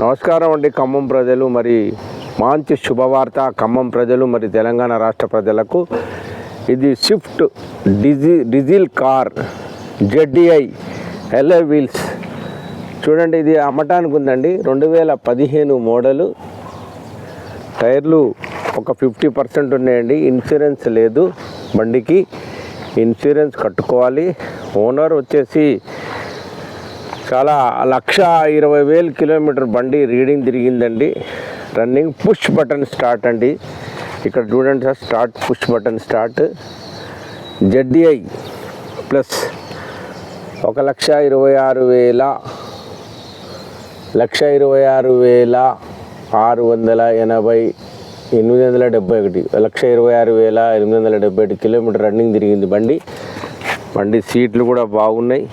నమస్కారం అండి ఖమ్మం ప్రజలు మరి మంచి శుభవార్త ఖమ్మం ప్రజలు మరి తెలంగాణ రాష్ట్ర ప్రజలకు. ఇది స్విఫ్ట్ డిజి diesel car ZDI alloy wheels. చూడండి ఇది అమ్మటానికి ఉందండి. రెండు వేల పదిహేను మోడలు. టైర్లు ఒక ఫిఫ్టీ పర్సెంట్ ఉన్నాయండి. ఇన్సూరెన్స్ లేదు బండికి. ఇన్సూరెన్స్ కట్టుకోవాలి. ఓనర్ వచ్చేసి చాలా లక్ష ఇరవై వేలు కిలోమీటర్ బండి రీడింగ్ తిరిగిందండి. రన్నింగ్ పుష్ బటన్ స్టార్ట్ అండి. ఇక్కడ చూడండి sir start push button start. ZDI plus ఒక లక్ష ఇరవై ఆరు వేల లక్ష ఇరవై ఆరు వేల ఆరు వందల ఎనభై ఎనిమిది వందల డెబ్బై ఒకటి లక్ష ఇరవై ఆరు వేల ఎనిమిది వందల డెబ్బై ఒకటి కిలోమీటర్ రన్నింగ్ తిరిగింది బండి. బండి సీట్లు కూడా బాగున్నాయి.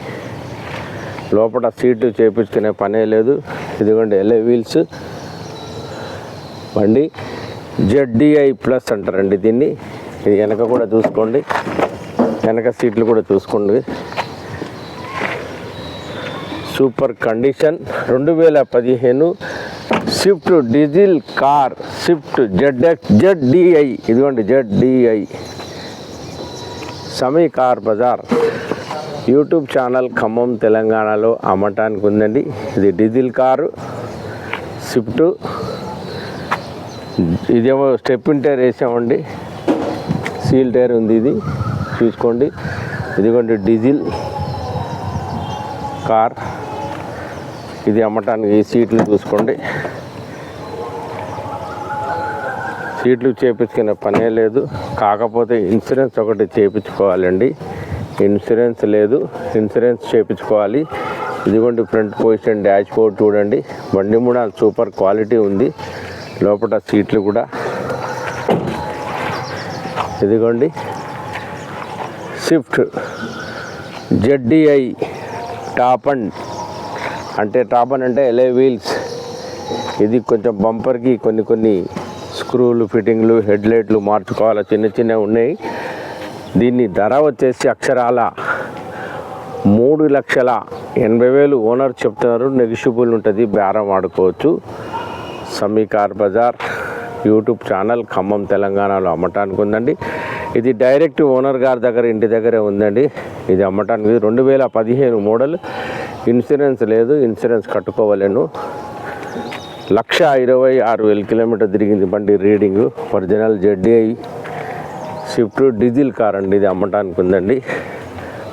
లోపల సీటు చేపించుకునే పనే లేదు. ఇదిగోండి ఎల్ఏ వీల్స్ బండి జెడ్డిఐ ప్లస్ అంటారండి దీన్ని. ఇది వెనక కూడా చూసుకోండి. వెనక సీట్లు కూడా చూసుకోండి. సూపర్ కండిషన్ రెండు వేల పదిహేను Swift diesel car Swift ZX ZDI ఇదిగోండి ZDI Sami car Bazar YouTube channel Khammam తెలంగాణలో అమ్మటానికి ఉందండి. ఇది డీజిల్ కారు స్విఫ్ట్. ఇదేమో స్టెప్ ఇన్ టైర్ వేసామండి. సీల్ టైర్ ఉంది ఇది చూసుకోండి. ఇదిగోండి డీజిల్ కార్. ఇది అమ్మటానికి ఈ సీట్లు చూసుకోండి. సీట్లు చేపించుకునే పనే లేదు. కాకపోతే ఇన్సూరెన్స్ ఒకటి చేయించుకోవాలండి ఇన్సూరెన్స్ లేదు. ఇన్సూరెన్స్ చేయించుకోవాలి. ఇదిగోండి ఫ్రంట్ పొజిషన్ డాష్ బోర్డ్ చూడండి. బండి కూడా సూపర్ క్వాలిటీ ఉంది. లోపల సీట్లు కూడా. ఇదిగోండి. స్విఫ్ట్ జెడ్డిఐ టాప్ అండ్ అంటే టాప్ అండ్ అంటే ఎలే వీల్స్. ఇది కొంచెం బంపర్కి కొన్ని కొన్ని స్క్రూలు ఫిట్టింగ్లు హెడ్ లైట్లు మార్చుకోవాలి? చిన్న చిన్నవి ఉన్నాయి. దీన్ని ధర వచ్చేసి అక్షరాల మూడు లక్షల ఎనభై వేలు. ఓనర్ చెప్తున్నారు నెగిషిబుల్ ఉంటుంది బేరం ఆడుకోవచ్చు సమీకార్ బజార్ యూట్యూబ్ ఛానల్ ఖమ్మం తెలంగాణలో అమ్మటానికి ఉందండి. ఇది డైరెక్ట్ ఓనర్ గారి దగ్గర ఇంటి దగ్గరే ఉందండి. ఇది అమ్మటానికి రెండు వేల పదిహేను మోడల్. ఇన్సూరెన్స్ లేదు ఇన్సూరెన్స్ కట్టుకోవాలను. లక్ష ఇరవై ఆరు వేల కిలోమీటర్ తిరిగింది బండి reading original ZDI Swift diesel car అండి ఇది అమ్మటానికి ఉందండి.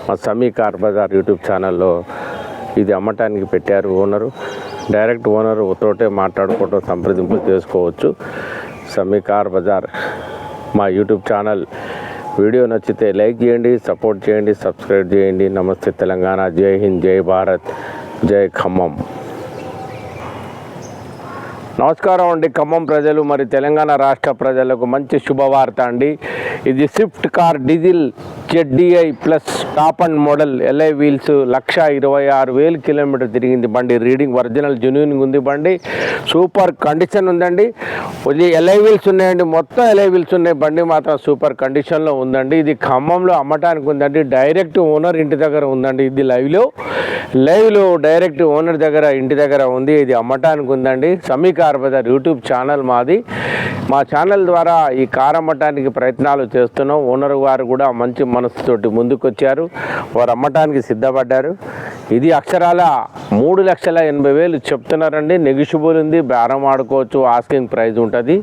మా సమీ కార్ బజార్ యూట్యూబ్ ఛానల్లో ఇది అమ్మటానికి పెట్టారు ఓనరు. డైరెక్ట్ ఓనర్ తోటే మాట్లాడుకోవటం సంప్రదింపులు చేసుకోవచ్చు. సమీ కార్ బజార్ మా యూట్యూబ్ ఛానల్ వీడియో నచ్చితే లైక్ చేయండి సపోర్ట్ చేయండి సబ్స్క్రైబ్ చేయండి. నమస్తే తెలంగాణ జై హింద్ జై భారత్ జై ఖమ్మం నమస్కారం అండి. ఖమ్మం ప్రజలు మరి తెలంగాణ రాష్ట్ర ప్రజలకు మంచి శుభవార్త అండి. ఇది Swift car diesel ZDI plus top end model alloy wheels lakh ఇరవై ఆరు వేలు కిలోమీటర్ తిరిగింది బండి. రీడింగ్ ఒరిజినల్ జెన్యున్ ఉంది బండి. సూపర్ కండిషన్ ఉందండి. ఇది ఎల్ఐ వీల్స్ ఉన్నాయండి. మొత్తం ఎల్ఐ వీల్స్ ఉన్నాయి. బండి మాత్రం సూపర్ కండిషన్లో ఉందండి. ఇది ఖమ్మంలో అమ్మటానికి ఉందండి. డైరెక్ట్ ఓనర్ ఇంటి దగ్గర ఉందండి. ఇది లైవ్లో లైవ్లో డైరెక్ట్ ఓనర్ దగ్గర ఇంటి దగ్గర ఉంది. ఇది అమ్మటానికి ఉందండి. Sami car bazaar YouTube channel మాది. మా ఛానల్ ద్వారా ఈ కార్ అమ్మటానికి ప్రయత్నాలు చేస్తున్నాం. ఓనర్ వారు కూడా మంచి మనసుతోటి ముందుకొచ్చారు. వారు అమ్మటానికి సిద్ధపడ్డారు. ఇది అక్షరాల మూడు లక్షల ఎనభై వేలు చెప్తున్నారండి. నెగిషిబుల్ ఉంది. బేరం ఆడుకోవచ్చు. ఆస్కింగ్ ప్రైజ్ ఉంటుంది.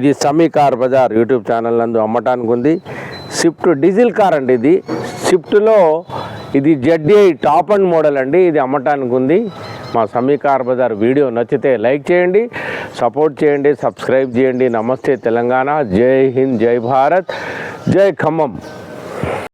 ఇది Sami car bazaar YouTube channel నందు అమ్మటానికి ఉంది. స్విఫ్ట్ డీజిల్ కార్ అండి ఇది. స్విఫ్ట్లో ఇది జెడ్డీ టాప్ అండ్ మోడల్ అండి. ఇది అమ్మటానికి ఉంది. మా సమీకార్ బజార్ వీడియో నచ్చితే లైక్ చేయండి సపోర్ట్ చేయండి సబ్స్క్రైబ్ చేయండి. నమస్తే తెలంగాణ. జై హింద్ జై భారత్. జై ఖమ్మం.